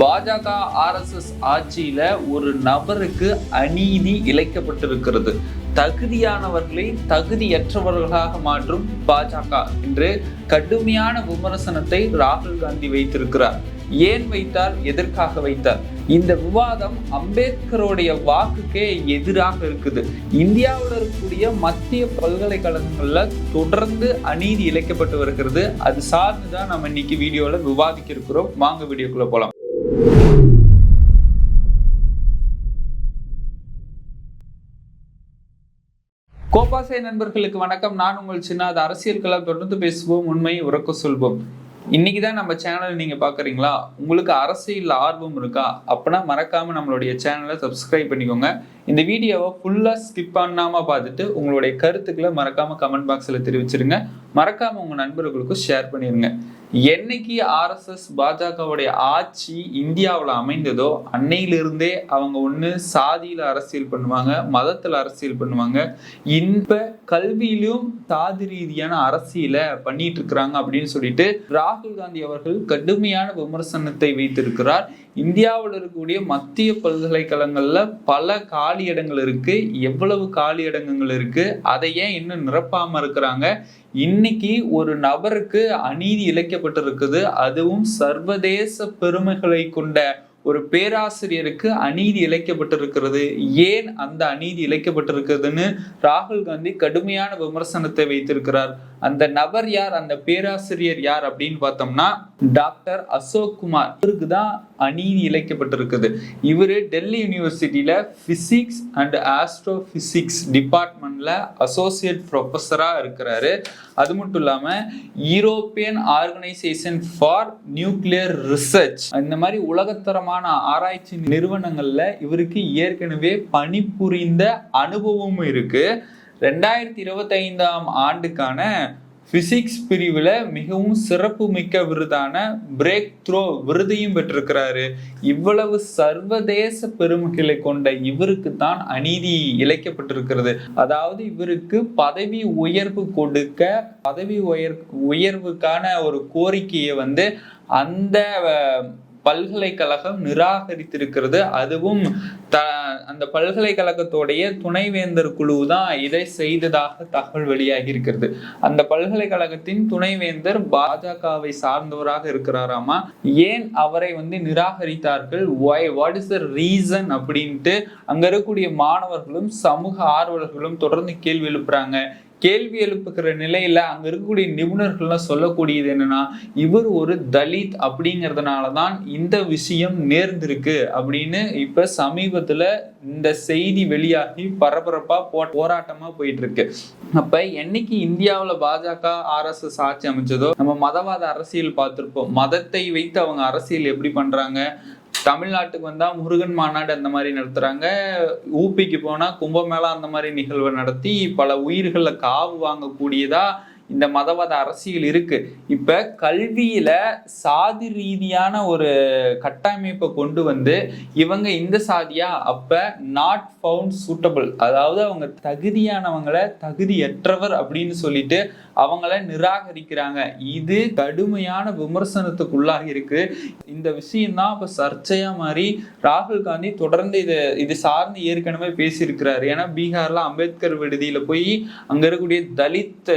பாஜக ஆர்எஸ்எஸ் ஆட்சியில ஒரு நபருக்கு அநீதி இழைக்கப்பட்டிருக்கிறது. தகுதியானவர்களை தகுதியற்றவர்களாக மாற்றும் பாஜக என்று கடுமையான விமர்சனத்தை ராகுல் காந்தி வைத்திருக்கிறார். ஏன் வைத்தார்? எதற்காக வைத்தார்? இந்த விவாதம் அம்பேத்கருடைய வாக்குக்கே எதிராக இருக்குது. இந்தியாவில் இருக்கக்கூடிய மத்திய பல்கலைக்கழகங்கள்ல தொடர்ந்து அநீதி இழைக்கப்பட்டு வருகிறது. அது சார்ந்து தான் நம்ம இன்னைக்கு வீடியோல விவாதிக்க இருக்கிறோம். வாங்க வீடியோக்குள்ள போலாம். கோபாசை நண்பர்களுக்கு வணக்கம். நான் உங்கள் சின்ன அது அரசியல் கலாம் தொடர்ந்து பேசுவோம் உண்மை உறக்க சொல்வோம். இன்னைக்கு தான் நம்ம சேனல் நீங்க பாக்குறீங்களா உங்களுக்கு அரசியல் ஆர்வம் இருக்கா? அப்பனா மறக்காம நம்மளுடைய சேனலை சப்ஸ்கிரைப் பண்ணிக்கோங்க. இந்த வீடியோவை ஃபுல்லா ஸ்கிப் பண்ணாம பார்த்துட்டு உங்களுடைய கருத்துக்களை மறக்காம கமெண்ட் பாக்ஸ்ல தெரிவிச்சிருங்க. மறக்காம உங்க நண்பர்களுக்கும் ஷேர் பண்ணிருங்க. என்னைக்கு ஆர்எஸ்எஸ் பாஜகவுடைய ஆட்சி இந்தியாவில் அமைந்ததோ அன்னையிலிருந்தே அவங்க ஒன்று சாதியில் அரசியல் பண்ணுவாங்க மதத்தில் அரசியல் பண்ணுவாங்க. இன்ப கல்வியிலும் சாதி ரீதியான அரசியலை பண்ணிட்டு இருக்கிறாங்க அப்படின்னு சொல்லிட்டு ராகுல் காந்தி அவர்கள் கடுமையான விமர்சனத்தை வைத்திருக்கிறார். இந்தியாவில் இருக்கக்கூடிய மத்திய பல்கலைக்கழகங்களில் பல காலி இடங்கள் இருக்கு. எவ்வளவு காலி இடங்கள் இருக்கு. அதை ஏன் இன்னும் நிரப்பாம இருக்கிறாங்க? இன்னைக்கு ஒரு நபருக்கு அநீதி இழைக்கப்பட்டிருக்குது. அதுவும் சர்வதேச பெருமைகளை கொண்ட ஒரு பேராசிரியருக்கு அநீதி இழைக்கப்பட்டிருக்கிறது. ஏன் அந்த அநீதி இழைக்கப்பட்டிருக்கிறதுன்னு ராகுல் காந்தி கடுமையான விமர்சனத்தை வைத்திருக்கிறார். அந்த நபர் யார் அந்த பேராசிரியர் யார் அப்படின்னு பார்த்தோம்னா டாக்டர் அசோக் குமார். இவருக்கு தான் அநீதி இழைக்கப்பட்டிருக்குது. இவர் டெல்லி யூனிவர்சிட்டியில் ஃபிசிக்ஸ் அண்ட் ஆஸ்ட்ரோ ஃபிசிக்ஸ் டிபார்ட்மெண்ட்ல அசோசியேட் ப்ரொஃபஸராக இருக்கிறாரு. அது மட்டும் இல்லாமல் European organisation for nuclear research இந்த மாதிரி உலகத்தரமான ஆராய்ச்சி நிறுவனங்களில் இவருக்கு ஏற்கனவே பணிபுரிந்த அனுபவமும் இருக்குது ரெண்டாயிரத்தி இருபத்தைந்தாம் ஆண்டுக்கான ஃபிசிக்ஸ் பிரிவில் மிகவும் சிறப்பு மிக்க விருதான பிரேக் த்ரோ விருதையும் பெற்றிருக்கிறாரு. இவ்வளவு சர்வதேச பெருமைகளை கொண்ட இவருக்கு தான் அநீதி இழைக்கப்பட்டிருக்கிறது. அதாவது இவருக்கு பதவி உயர்வு கொடுக்க பதவி உயர் உயர்வுக்கான ஒரு கோரிக்கையை வந்து அந்த பல்கலைக்கழகம் நிராகரித்திருக்கிறது. அதுவும் த அந்த பல்கலைக்கழகத்துடைய துணைவேந்தர் குழு தான் இதை செய்ததாக தகவல் வெளியாகி இருக்கிறது அந்த பல்கலைக்கழகத்தின் துணைவேந்தர் பாஜகவை சார்ந்தவராக இருக்கிறாராமா? ஏன் அவரை வந்து நிராகரித்தார்கள்? Why what is the reason அப்படின்ட்டு அங்க இருக்கக்கூடிய மாணவர்களும் சமூக ஆர்வலர்களும் தொடர்ந்து கேள்வி எழுப்புறாங்க. கேள்வி எழுப்புகிற நிலையில அங்க இருக்கக்கூடிய நிபுணர்கள்லாம் சொல்லக்கூடியது என்னன்னா இவர் ஒரு தலித் அப்படிங்கிறதுனால தான் இந்த விஷயம் நேர்ந்திருக்கு அப்படின்னு இப்ப சமீபத்துல இந்த செய்தி வெளியாகி பரபரப்பா போ போராட்டமா போயிட்டு இருக்கு அப்ப என்னைக்கு இந்தியாவுல பாஜக ஆர்எஸ்எஸ் ஆட்சி அமைச்சதோ நம்ம மதவாத அரசியல் பார்த்திருப்போம். மதத்தை வைத்து அவங்க அரசியல் எப்படி பண்றாங்க? தமிழ்நாட்டுக்கு வந்தா முருகன் மாநாடு அந்த மாதிரி நடத்துறாங்க. ஊப்பிக்கு போனா கும்பமேளா அந்த மாதிரி நிகழ்வை நடத்தி பல உயிர்களை காவு வாங்கக்கூடியதா இந்த மதவாத அரசியல் இருக்கு. இப்ப கல்வியில சாதி ரீதியான ஒரு கட்டமைப்பை கொண்டு வந்து இவங்க இந்த சாதியா அப்ப நாட் ஃபவுண்ட் சூட்டபிள் அதாவது அவங்க தகுதியானவங்களை தகுதியற்றவர் அப்படின்னு சொல்லிட்டு அவங்கள நிராகரிக்கிறாங்க. இது கடுமையான விமர்சனத்துக்குள்ளாக இருக்கு. இந்த விஷயம் தான் இப்ப சர்ச்சையா மாறி ராகுல் காந்தி தொடர்ந்து இது இது சார்ந்து ஏற்கனவே பேசியிருக்கிறாரு. ஏன்னா பீகார்ல அம்பேத்கர் விடுதியில போய் அங்க இருக்கக்கூடிய தலித்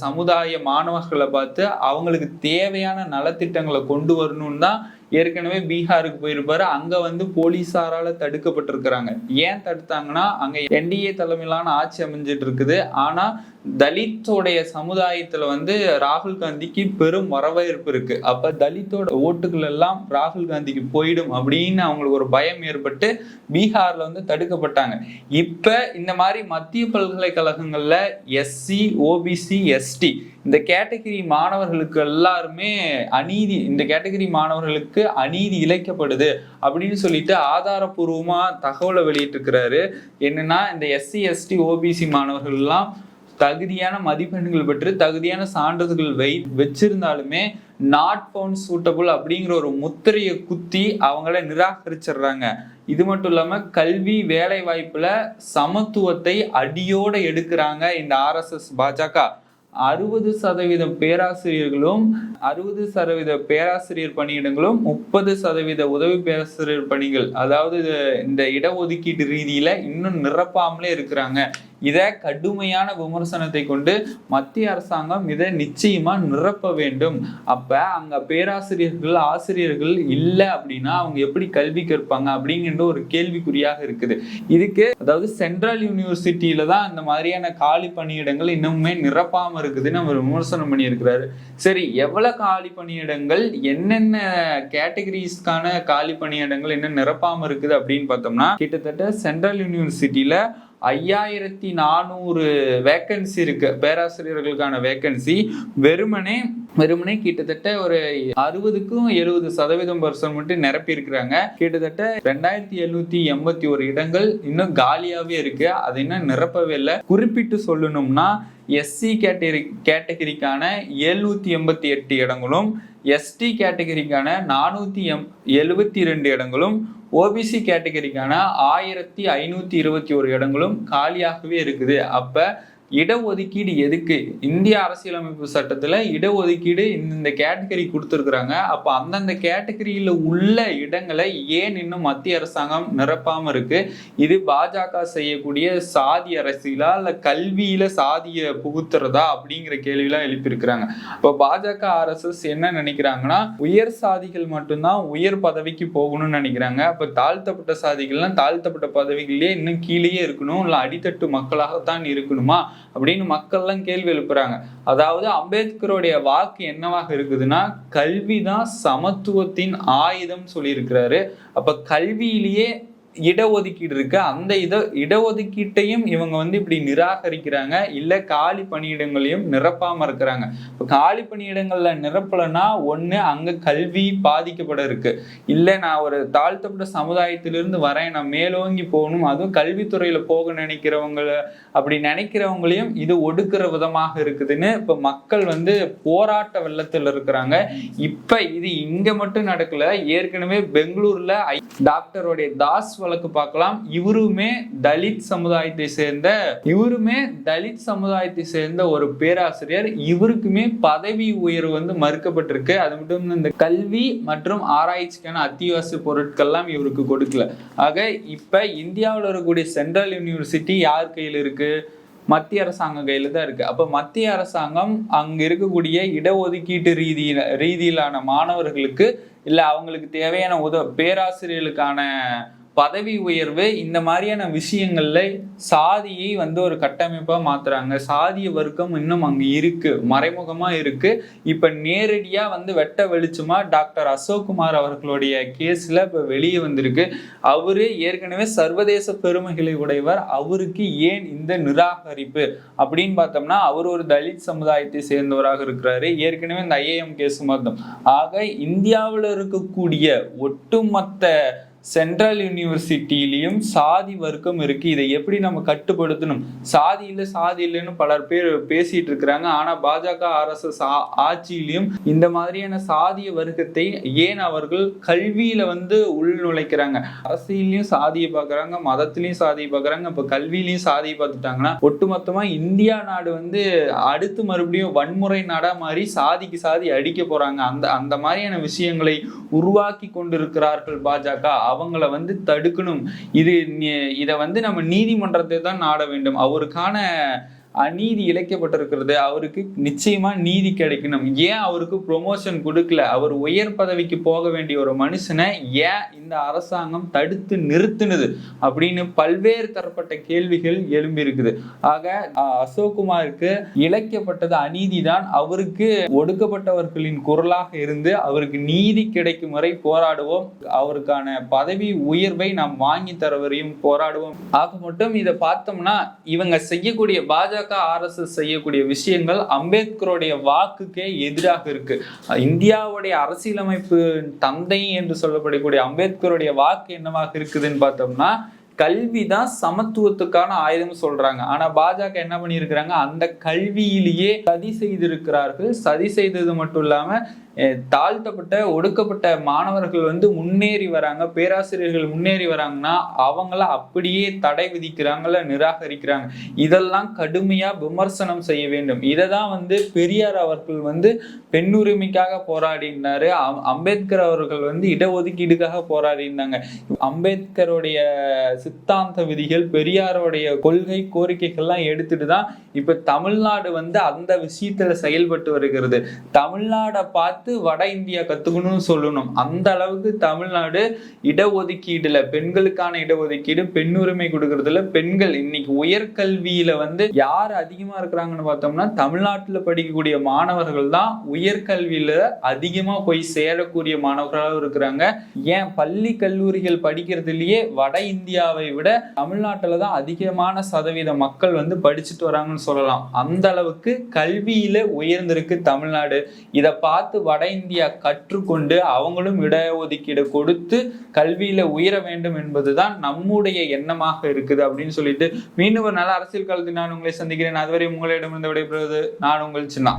சம சமுதாய மாணவர்களை பார்த்து அவங்களுக்கு தேவையான நலத்திட்டங்களை கொண்டு வரணும்னு தான் ஏற்கனவே பீகாருக்கு போயிருப்பாரு. அங்க வந்து போலீசாரால தடுக்கப்பட்டிருக்கிறாங்க. ஏன் தடுத்தாங்கன்னா அங்க என்டிஏ தலைமையிலான ஆட்சி அமைஞ்சிட்டு இருக்குது ஆனா தலித்தோடைய சமுதாயத்துல வந்து ராகுல் காந்திக்கு பெரும் வரவேற்பு இருக்கு. அப்ப தலித்தோட ஓட்டுகள் எல்லாம் ராகுல் காந்திக்கு போயிடும் அப்படின்னு அவங்களுக்கு ஒரு பயம் ஏற்பட்டு பீகார்ல வந்து தடுக்கப்பட்டாங்க. இப்ப இந்த மாதிரி மத்திய பல்கலைக்கழகங்கள்ல எஸ்சி ஓபிசி எஸ்டி இந்த கேட்டகரி மாணவர்களுக்கு எல்லாருமே அநீதி இந்த கேட்டகரி மாணவர்களுக்கு அநீதி இழைக்கப்படுது அப்படின்னு சொல்லிட்டு ஆதாரபூர்வமா தகவலை வெளியிட்டிருக்கிறாரு. என்னன்னா இந்த எஸ்சி எஸ்டி ஓபிசி மாணவர்கள்லாம் தகுதியான மதிப்பெண்கள் பெற்று தகுதியான சான்றிதழ்கள் வை வச்சிருந்தாலுமே நாட் பவுண்ட் சூட்டபுள் அப்படிங்கிற ஒரு முத்திரையை குத்தி அவங்கள நிராகரிச்சிடுறாங்க. இது மட்டும் இல்லாமல் கல்வி வேலை வாய்ப்புல சமத்துவத்தை அடியோட எடுக்கிறாங்க இந்த ஆர்எஸ்எஸ் பாஜக அறுபது சதவீதம் பேராசிரியர்களும் அறுபது சதவீத பேராசிரியர் பணியிடங்களும் முப்பது சதவீத உதவி பேராசிரியர் பணிகள் அதாவது இந்த இடஒதுக்கீட்டு ரீதியில இன்னும் நிரப்பாமலே இருக்கிறாங்க. இத கடுமையான விமர்சனத்தை கொண்டு மத்திய அரசாங்கம் இதை நிச்சயமா நிரப்ப வேண்டும். அப்ப அங்க பேராசிரியர்கள் ஆசிரியர்கள் இல்ல அப்படின்னா அவங்க எப்படி கல்வி கற்பாங்க அப்படிங்கிற ஒரு கேள்விக்குறியாக இருக்குது. இதுக்கு அதாவது சென்ட்ரல் யூனிவர்சிட்டியில தான் இந்த மாதிரியான காலி பணியிடங்கள் இன்னுமே நிரப்பாம இருக்குதுன்னு அவர் விமர்சனம் பண்ணியிருக்கிறாரு. சரி எவ்வளவு காலி பணியிடங்கள் என்னென்ன கேட்டகரிஸ்க்கான காலி பணியிடங்கள் என்ன நிரப்பாம இருக்குது அப்படின்னு பார்த்தோம்னா கிட்டத்தட்ட சென்ட்ரல் யூனிவர்சிட்டியில ஐயாயிரத்தி நானூறு வேக்கன்சி இருக்கு. பேராசிரியர்களுக்கான வேக்கன்சி வெறுமனே வெறுமனே கிட்டத்தட்ட ஒரு அறுபதுக்கும் எழுபது சதவீதம் பர்சன்ட் மட்டும் நிரப்பி இருக்கிறாங்க கிட்டத்தட்ட ரெண்டாயிரத்தி எழுநூத்தி எண்பத்தி ஒரு இடங்கள் இன்னும் காலியாவே இருக்கு. அது இன்னும் நிரப்பவே இல்லை. குறிப்பிட்டு சொல்லணும்னா எஸ்சி கேட்டகரி கேட்டகரிக்கான எழுநூத்தி எண்பத்தி எட்டு இடங்களும் எஸ்டி கேட்டகரிக்கான நானூத்தி எம் எழுபத்தி ரெண்டு இடங்களும் ஓபிசி கேட்டகரிக்கான ஆயிரத்தி ஐநூத்தி இருபத்தி ஒரு இடங்களும் காலியாகவே இருக்குது. அப்ப இடஒதுக்கீடு எதுக்கு? இந்திய அரசியலமைப்பு சட்டத்தில் இடஒதுக்கீடு இந்த கேட்டகரி கொடுத்துருக்குறாங்க. அப்போ அந்தந்த கேட்டகரியில் உள்ள இடங்களை ஏன் இன்னும் மத்திய அரசாங்கம் நிரப்பாமல் இருக்கு? இது பாஜக செய்யக்கூடிய சாதி அரசியலா இல்லை கல்வியில் சாதியை புகுத்துறதா அப்படிங்கிற கேள்வியெல்லாம் எழுப்பியிருக்கிறாங்க. இப்போ பாஜக ஆர்எஸ்எஸ் என்ன நினைக்கிறாங்கன்னா உயர் சாதிகள் மட்டும்தான் உயர் பதவிக்கு போகணும்னு நினைக்கிறாங்க. அப்போ தாழ்த்தப்பட்ட சாதிகள்லாம் தாழ்த்தப்பட்ட பதவிகளிலே இன்னும் கீழேயே இருக்கணும். இல்லை அடித்தட்டு மக்களாகத்தான் இருக்கணுமா? அப்படின்னு மக்கள்லாம் கேள்வி எழுப்புறாங்க. அதாவது அம்பேத்கருடைய வாக்கு என்னவாக இருக்குதுன்னா கல்விதான் சமத்துவத்தின் ஆயுதம் சொல்லியிருக்கிறாரு. அப்ப கல்வியிலேயே இடஒதுக்கீடு இருக்கு. அந்த இட இடஒதுக்கீட்டையும் இவங்க வந்து இப்படி நிராகரிக்கிறாங்க. இல்ல காலி பணியிடங்களையும் நிரப்பாம இருக்கிறாங்க. இப்ப காலி பணியிடங்கள்ல நிரப்பலைன்னா ஒண்ணு அங்க கல்வி பாதிக்கப்பட இருக்கு. இல்ல நான் ஒரு தாழ்த்தப்பட்ட சமுதாயத்திலிருந்து வரேன் நான் மேலோங்கி போகணும் அதுவும் கல்வித்துறையில போக நினைக்கிறவங்க அப்படி நினைக்கிறவங்களையும் இது ஒடுக்குற விதமாக இருக்குதுன்னு இப்ப மக்கள் வந்து போராட்ட வெள்ளத்துல இருக்கிறாங்க. இப்ப இது இங்க மட்டும் நடக்கல. ஏற்கனவே பெங்களூர்ல டாக்டருடைய தாஸ் வழக்கு பார்க்கலாம். இவருமே தலித் சமுதாயத்தை சேர்ந்த இவருமே தலித் சமுதாயத்தை சேர்ந்த ஒரு பேராசிரியர். இவருக்குமே பதவி உயர்வு வந்து மறுக்கப்பட்டிருக்கு. அது மட்டும் இந்த கல்வி மற்றும் ஆராய்ச்சிக்கான அத்தியாவசிய பொருட்கள்லாம் இவருக்கு கொடுக்கல. ஆக இப்ப இந்தியாவில் இருக்கக்கூடிய சென்ட்ரல் யூனிவர்சிட்டி யார் கையில் இருக்கு? மத்திய அரசாங்கம் கையில தான் இருக்கு. அப்ப மத்திய அரசாங்கம் அங்க இருக்கக்கூடிய இடஒதுக்கீட்டு ரீதியில ரீதியிலான மாணவர்களுக்கு இல்ல அவங்களுக்கு தேவையான உத பேராசிரியர்களுக்கான பதவி உயர்வு இந்த மாதிரியான விஷயங்கள்ல சாதியை வந்து ஒரு கட்டமைப்பாக மாத்துறாங்க. சாதிய வர்க்கம் இன்னும் அங்கே இருக்கு மறைமுகமா இருக்கு. இப்போ நேரடியாக வந்து வெட்ட வெளிச்சமா டாக்டர் அசோக்குமார் அவர்களுடைய கேஸ்ல இப்போ வெளியே வந்திருக்கு. அவரு ஏற்கனவே சர்வதேச பெருமைகளை உடையவர். அவருக்கு ஏன் இந்த நிராகரிப்பு? அப்படின்னு பார்த்தோம்னா அவர் ஒரு தலித் சமுதாயத்தை சேர்ந்தவராக இருக்கிறாரு. ஏற்கனவே இந்த ஐஏஎம் கேஸ் மொத்தம் ஆக இந்தியாவில் இருக்கக்கூடிய ஒட்டுமொத்த சென்ட்ரல் யூனிவர்சிட்டிலையும் சாதி வர்க்கம் இருக்கு. இதை எப்படி நம்ம கட்டுப்படுத்தணும்? சாதி இல்லை சாதி இல்லைன்னு பலர் பேர் பேசிட்டு இருக்கிறாங்க. ஆனா பாஜக ஆர்எஸ்எஸ் ஆட்சியிலையும் இந்த மாதிரியான சாதிய வர்க்கத்தை ஏன் அவர்கள் கல்வியில வந்து உள்நுழைக்கிறாங்க? அரசியலையும் சாதியை பாக்குறாங்க மதத்திலையும் சாதியை பார்க்கறாங்க. இப்ப கல்வியிலையும் சாதியை பார்த்துட்டாங்கன்னா ஒட்டுமொத்தமா இந்தியா நாடு வந்து அடுத்து மறுபடியும் வன்முறை நாடா மாதிரி சாதிக்கு சாதி அடிக்க போறாங்க. அந்த அந்த மாதிரியான விஷயங்களை உருவாக்கி கொண்டிருக்கிறார்கள் பாஜக. அவங்கள வந்து தடுக்கணும். இது இதை வந்து நம்ம நீதிமன்றத்தை தான் நாட வேண்டும். அவருக்கான அநீதி இழைக்கப்பட்டிருக்கிறது. அவருக்கு நிச்சயமா நீதி கிடைக்கணும். ஏன் அவருக்கு ப்ரொமோஷன் கொடுக்கல? அவர் உயர் பதவிக்கு போக வேண்டிய ஒரு மனுஷனை ஏன் இந்த அரசாங்கம் தடுத்து நிறுத்துனது? அப்படின்னு பல்வேறு தரப்பட்ட கேள்விகள் எழும்பி இருக்குது ஆக அசோக்குமாருக்கு இழைக்கப்பட்டது அநீதி தான் அவருக்கு ஒடுக்கப்பட்டவர்களின் குரலாக இருந்து அவருக்கு நீதி கிடைக்கும் வரை போராடுவோம். அவருக்கான பதவி உயர்வை நாம் வாங்கி தர வரையும் போராடுவோம். ஆக மட்டும் இதை பார்த்தோம்னா இவங்க செய்யக்கூடிய பாஜக ஆர்எஸ்எஸ் செய்யக்கூடிய விஷயங்கள் அம்பேத்கருடைய வாக்குக்கே எதிராக இருக்கு. இந்தியாவுடைய அரசியலமைப்பு தந்தை என்று சொல்லப்படக்கூடிய அம்பேத்கருடைய வாக்கு என்னவாக இருக்குதுன்னு பார்த்தோம்னா கல்வி தான் சமத்துவத்துக்கான ஆயுதம் சொல்றாங்க. ஆனா பாஜக என்ன பண்ணியிருக்கிறாங்க? அந்த கல்வியிலேயே சதி செய்திருக்கிறார்கள். சதி செய்தது மட்டும் இல்லாம தாழ்த்தப்பட்ட ஒடுக்கப்பட்ட மாணவர்கள் வந்து முன்னேறி வராங்க. பேராசிரியர்கள் முன்னேறி வராங்கன்னா அவங்கள அப்படியே தடை விதிக்கிறாங்கல்ல நிராகரிக்கிறாங்க. இதெல்லாம் கடுமையா விமர்சனம் செய்ய வேண்டும். இதை தான் வந்து பெரியார் அவர்கள் வந்து பெண்ணுரிமைக்காக போராடினாரு. அம்- அம்பேத்கர் அவர்கள் வந்து இடஒதுக்கீடுக்காக போராடினாங்க. அம்பேத்கருடைய சித்தாந்த விதிகள் பெரியாருடைய கொள்கை கோரிக்கைகள்லாம் எடுத்துட்டு தான் இப்ப தமிழ்நாடு வந்து அந்த விஷயத்துல செயல்பட்டு வருகிறது. தமிழ்நாடை பார்த்து வட இந்தியா கத்துக்கணும்னு சொல்லணும். அந்த அளவுக்கு தமிழ்நாடு இடஒதுக்கீடுல பெண்களுக்கான இடஒதுக்கீடு பெண் உரிமை கொடுக்கறதுல பெண்கள் இன்னைக்கு உயர்கல்வியில வந்து யார் அதிகமா இருக்கிறாங்கன்னு பார்த்தோம்னா தமிழ்நாட்டுல படிக்கக்கூடிய மாணவர்கள் தான் உயர்கல்வியில அதிகமா போய் சேரக்கூடிய மாணவர்களாக இருக்கிறாங்க. ஏன் பள்ளி கல்லூரிகள் படிக்கிறதுலயே வட இந்தியாவை விட தமிழ்நாட்டில் தான் அதிகமான சதவீத மக்கள் வந்து படிச்சுட்டு வராங்கன்னு சொல்லலாம். அந்த அளவுக்கு கல்வியில உயர்ந்திருக்கு தமிழ்நாடு. இதை பார்த்து வட இந்தியா கற்றுக்கொண்டு அவங்களும் இடஒதுக்கீடு கொடுத்து கல்வியில உயர வேண்டும் என்பதுதான் நம்முடைய எண்ணமாக இருக்குது அப்படின்னு சொல்லிட்டு மீண்டும் ஒரு நல்ல அரசியல் காலத்தில் நான் உங்களை சந்திக்கிறேன். அதுவரை உங்களிடமிருந்து விடைபெறுவது நான் உங்கள் சின்னா.